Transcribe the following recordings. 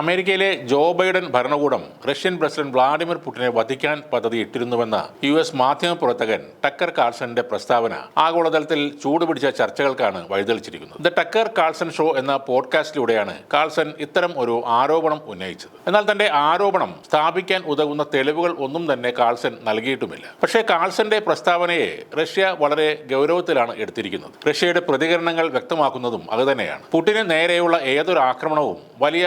അമേരിക്കയിലെ Joe Biden ഭരണകൂടം Russian president Vladimir പുടിനെ വധിക്കാൻ പദ്ധതി ഇട്ടിരുന്നുവെന്ന യു എസ് മാധ്യമപ്രവർത്തകൻ ടക്കർ കാൾസന്റെ പ്രസ്താവന ആഗോളതലത്തിൽ ചൂടുപിടിച്ച ചർച്ചകൾക്കാണ് വഴിതെളിച്ചിരിക്കുന്നത്. ദ ടക്കർ കാൾസൺ ഷോ എന്ന പോഡ്കാസ്റ്റിലൂടെയാണ് കാൾസൺ ഇത്തരം ഒരു ആരോപണം ഉന്നയിച്ചത്. എന്നാൽ തന്റെ ആരോപണം സ്ഥാപിക്കാൻ ഉതകുന്ന തെളിവുകൾ ഒന്നും തന്നെ കാൾസൺ നൽകിയിട്ടുമില്ല. പക്ഷേ കാൾസന്റെ പ്രസ്താവനയെ റഷ്യ വളരെ ഗൗരവത്തിലാണ് എടുത്തിരിക്കുന്നത്. റഷ്യയുടെ പ്രതികരണങ്ങൾ വ്യക്തമാക്കുന്നതും അതുതന്നെയാണ് പുടിന് നേരെയുള്ള ഏതൊരു ആക്രമണവും വലിയ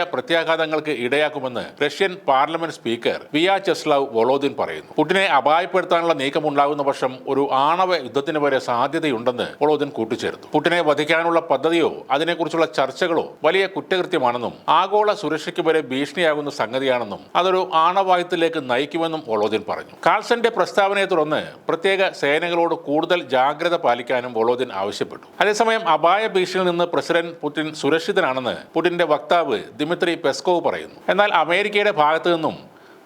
പ്രത്യാഘാതങ്ങൾക്ക് ഇടയാക്കുമെന്ന് Russian parliament speaker Vyacheslav Volodin പറയുന്നു. പുടിനെ അപായപ്പെടുത്താനുള്ള നീക്കമുണ്ടാകുന്ന പക്ഷം ഒരു ആണവ യുദ്ധത്തിന് വരെ സാധ്യതയുണ്ടെന്ന് വോളോദിൻ കൂട്ടിച്ചേർത്തു. പുടിനെ വധിക്കാനുള്ള പദ്ധതിയോ അതിനെക്കുറിച്ചുള്ള ചർച്ചകളോ വലിയ കുറ്റകൃത്യമാണെന്നും ആഗോള സുരക്ഷയ്ക്ക് വരെ ഭീഷണിയാകുന്ന സംഗതിയാണെന്നും അതൊരു ആണവായുധത്തിലേക്ക് നയിക്കുമെന്നും വോളോദിൻ പറഞ്ഞു. കാൾസന്റെ പ്രസ്താവനയെ തുടർന്ന് പ്രത്യേക സേനകളോട് കൂടുതൽ ജാഗ്രത പാലിക്കാനും വോളോദിൻ ആവശ്യപ്പെട്ടു. അതേസമയം അപായ ഭീഷണിയിൽ നിന്ന് പ്രസിഡന്റ് പുടിൻ സുരക്ഷിതനാണെന്ന് പുടിന്റെ വക്താവ് ദിമിത്രി പെസ്കോവ് പറയുന്നു. എന്നാൽ അമേരിക്കയുടെ ഭാഗത്തു നിന്നും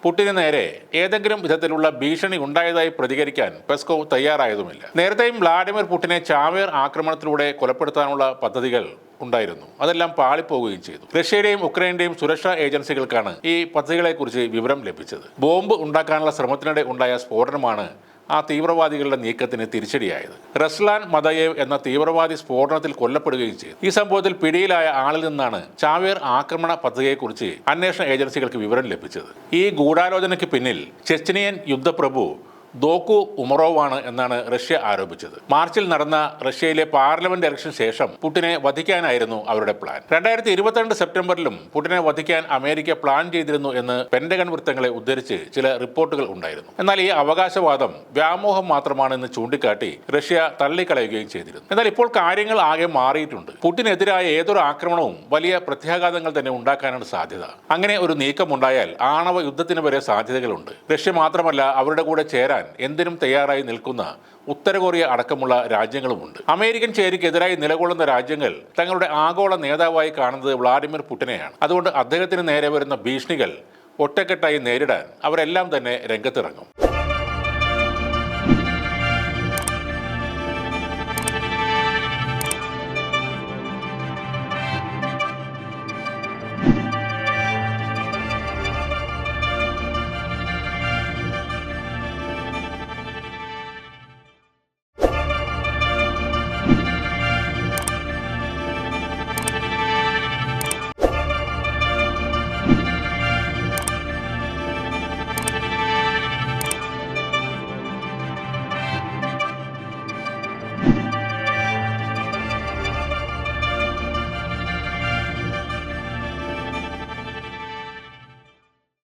പുട്ടിന് നേരെ ഏതെങ്കിലും വിധത്തിലുള്ള ഭീഷണി ഉണ്ടായതായി പ്രതികരിക്കാൻ പെസ്കോവ് തയ്യാറായതുമില്ല. നേരത്തെയും വ്ളാഡിമിർ പുട്ടിനെ ചാവേർ ആക്രമണത്തിലൂടെ കൊലപ്പെടുത്താനുള്ള പദ്ധതികൾ ഉണ്ടായിരുന്നു. അതെല്ലാം പാളിപ്പോവുകയും ചെയ്തു. റഷ്യയുടെയും ഉക്രൈന്റെയും സുരക്ഷാ ഏജൻസികൾക്കാണ് ഈ പദ്ധതികളെക്കുറിച്ച് വിവരം ലഭിച്ചത്. ബോംബ് ഉണ്ടാക്കാനുള്ള ശ്രമത്തിനിടെ ഉണ്ടായ സ്ഫോടനമാണ് ആ തീവ്രവാദികളുടെ നീക്കത്തിന് തിരിച്ചടിയായത്. റസ്ലാൻ മദയേവ് എന്ന തീവ്രവാദി സ്ഫോടനത്തിൽ കൊല്ലപ്പെടുകയും ചെയ്തു. ഈ സംഭവത്തിൽ പിടിയിലായ ആളിൽ നിന്നാണ് ചാവേർ ആക്രമണ പദ്ധതിയെക്കുറിച്ച് അന്വേഷണ ഏജൻസികൾക്ക് വിവരം ലഭിച്ചത്. ഈ ഗൂഢാലോചനയ്ക്ക് പിന്നിൽ ചെച്ചനിയൻ യുദ്ധപ്രഭു ദോക്കു ഉമറോവാണ് എന്നാണ് റഷ്യ ആരോപിച്ചത്. മാർച്ചിൽ നടന്ന റഷ്യയിലെ പാർലമെന്റ് ഇലക്ഷൻ ശേഷം പുടിനെ വധിക്കാനായിരുന്നു അവരുടെ പ്ലാൻ. രണ്ടായിരത്തി ഇരുപത്തിരണ്ട് സെപ്റ്റംബറിലും പുടിനെ വധിക്കാൻ അമേരിക്ക പ്ലാൻ ചെയ്തിരുന്നു എന്ന് പെന്റഗൺ വൃത്തങ്ങളെ ഉദ്ധരിച്ച് ചില റിപ്പോർട്ടുകൾ ഉണ്ടായിരുന്നു. എന്നാൽ ഈ അവകാശവാദം വ്യാമോഹം മാത്രമാണെന്ന് ചൂണ്ടിക്കാട്ടി റഷ്യ തള്ളിക്കളയുകയും ചെയ്തിരുന്നു. എന്നാൽ ഇപ്പോൾ കാര്യങ്ങൾ ആകെ മാറിയിട്ടുണ്ട്. പുടിനെതിരായ ഏതൊരു ആക്രമണവും വലിയ പ്രത്യാഘാതങ്ങൾ തന്നെ ഉണ്ടാക്കാനാണ് സാധ്യത. അങ്ങനെ ഒരു നീക്കമുണ്ടായാൽ ആണവ യുദ്ധത്തിന് വരെ സാധ്യതകളുണ്ട്. റഷ്യ മാത്രമല്ല അവരുടെ കൂടെ ചേരാൻ എന്തിനും തയ്യാറായി നിൽക്കുന്ന ഉത്തര കൊറിയ അടക്കമുള്ള രാജ്യങ്ങളുമുണ്ട്. അമേരിക്കൻ ചേരിക്കെതിരായി നിലകൊള്ളുന്ന രാജ്യങ്ങൾ തങ്ങളുടെ ആഗോള നേതാവായി കാണുന്നത് വ്ളാഡിമിർ പുടിനെയാണ്. അതുകൊണ്ട് അദ്ദേഹത്തിന് നേരെ വരുന്ന ഭീഷണികൾ ഒറ്റക്കെട്ടായി നേരിടാൻ അവരെല്ലാം തന്നെ രംഗത്തിറങ്ങും.